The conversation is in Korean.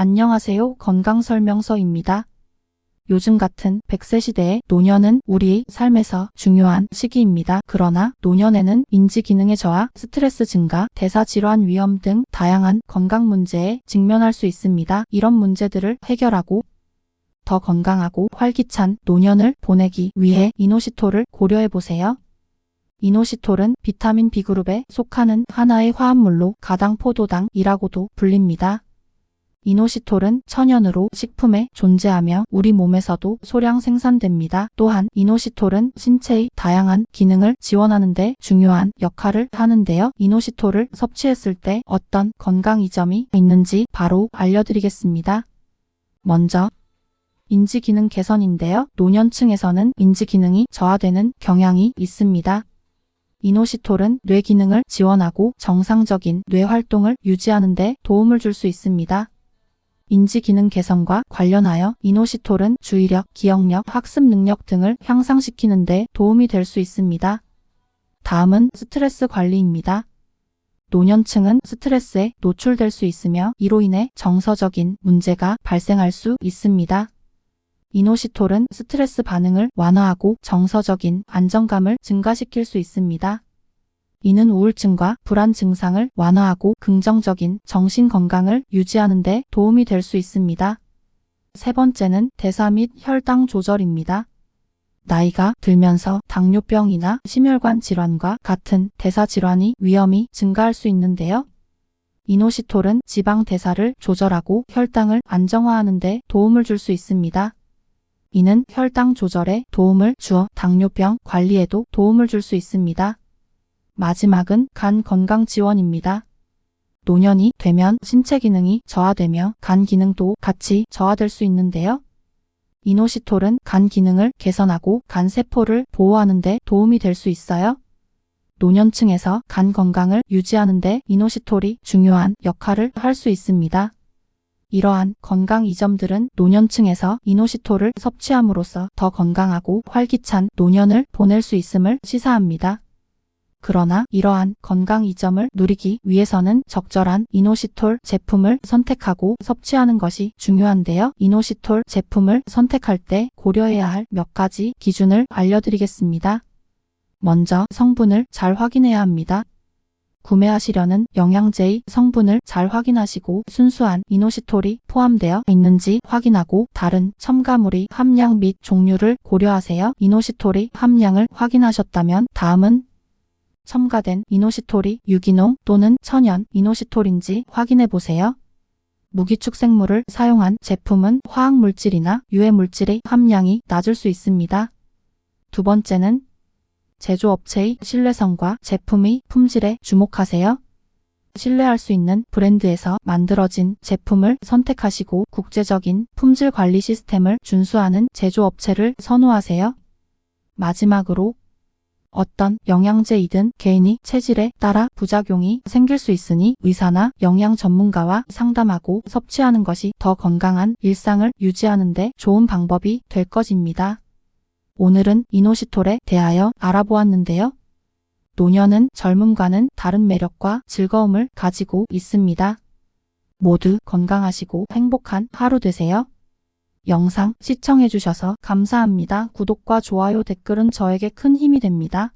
안녕하세요. 건강설명서입니다. 요즘 같은 100세 시대에 노년은 우리의 삶에서 중요한 시기입니다. 그러나 노년에는 인지 기능의 저하, 스트레스 증가, 대사 질환 위험 등 다양한 건강 문제에 직면할 수 있습니다. 이런 문제들을 해결하고 더 건강하고 활기찬 노년을 보내기 위해 이노시톨을 고려해 보세요. 이노시톨은 비타민 B그룹에 속하는 하나의 화합물로 가당 포도당이라고도 불립니다. 이노시톨은 천연으로 식품에 존재하며 우리 몸에서도 소량 생산됩니다. 또한 이노시톨은 신체의 다양한 기능을 지원하는 데 중요한 역할을 하는데요. 이노시톨을 섭취했을 때 어떤 건강 이점이 있는지 바로 알려드리겠습니다. 먼저 인지 기능 개선인데요. 노년층에서는 인지 기능이 저하되는 경향이 있습니다. 이노시톨은 뇌 기능을 지원하고 정상적인 뇌 활동을 유지하는 데 도움을 줄 수 있습니다. 인지 기능 개선과 관련하여 이노시톨은 주의력, 기억력, 학습 능력 등을 향상시키는 데 도움이 될 수 있습니다. 다음은 스트레스 관리입니다. 노년층은 스트레스에 노출될 수 있으며 이로 인해 정서적인 문제가 발생할 수 있습니다. 이노시톨은 스트레스 반응을 완화하고 정서적인 안정감을 증가시킬 수 있습니다. 이는 우울증과 불안 증상을 완화하고 긍정적인 정신 건강을 유지하는 데 도움이 될 수 있습니다. 세 번째는 대사 및 혈당 조절입니다. 나이가 들면서 당뇨병이나 심혈관 질환과 같은 대사 질환이 위험이 증가할 수 있는데요. 이노시톨은 지방 대사를 조절하고 혈당을 안정화하는 데 도움을 줄 수 있습니다. 이는 혈당 조절에 도움을 주어 당뇨병 관리에도 도움을 줄 수 있습니다. 마지막은 간 건강 지원입니다. 노년이 되면 신체 기능이 저하되며 간 기능도 같이 저하될 수 있는데요. 이노시톨은 간 기능을 개선하고 간 세포를 보호하는 데 도움이 될 수 있어요. 노년층에서 간 건강을 유지하는 데 이노시톨이 중요한 역할을 할 수 있습니다. 이러한 건강 이점들은 노년층에서 이노시톨을 섭취함으로써 더 건강하고 활기찬 노년을 보낼 수 있음을 시사합니다. 그러나 이러한 건강 이점을 누리기 위해서는 적절한 이노시톨 제품을 선택하고 섭취하는 것이 중요한데요. 이노시톨 제품을 선택할 때 고려해야 할 몇 가지 기준을 알려드리겠습니다. 먼저 성분을 잘 확인해야 합니다. 구매하시려는 영양제의 성분을 잘 확인하시고 순수한 이노시톨이 포함되어 있는지 확인하고 다른 첨가물의 함량 및 종류를 고려하세요. 이노시톨의 함량을 확인하셨다면 다음은 첨가된 이노시톨이 유기농 또는 천연 이노시톨인지 확인해 보세요. 무기축 생물을 사용한 제품은 화학물질이나 유해물질의 함량이 낮을 수 있습니다. 두 번째는 제조업체의 신뢰성과 제품의 품질에 주목하세요. 신뢰할 수 있는 브랜드에서 만들어진 제품을 선택하시고 국제적인 품질 관리 시스템을 준수하는 제조업체를 선호하세요. 마지막으로 어떤 영양제이든 개인이 체질에 따라 부작용이 생길 수 있으니 의사나 영양 전문가와 상담하고 섭취하는 것이 더 건강한 일상을 유지하는 데 좋은 방법이 될 것입니다. 오늘은 이노시톨에 대하여 알아보았는데요. 노년은 젊음과는 다른 매력과 즐거움을 가지고 있습니다. 모두 건강하시고 행복한 하루 되세요. 영상 시청해주셔서 감사합니다. 구독과 좋아요 댓글은 저에게 큰 힘이 됩니다.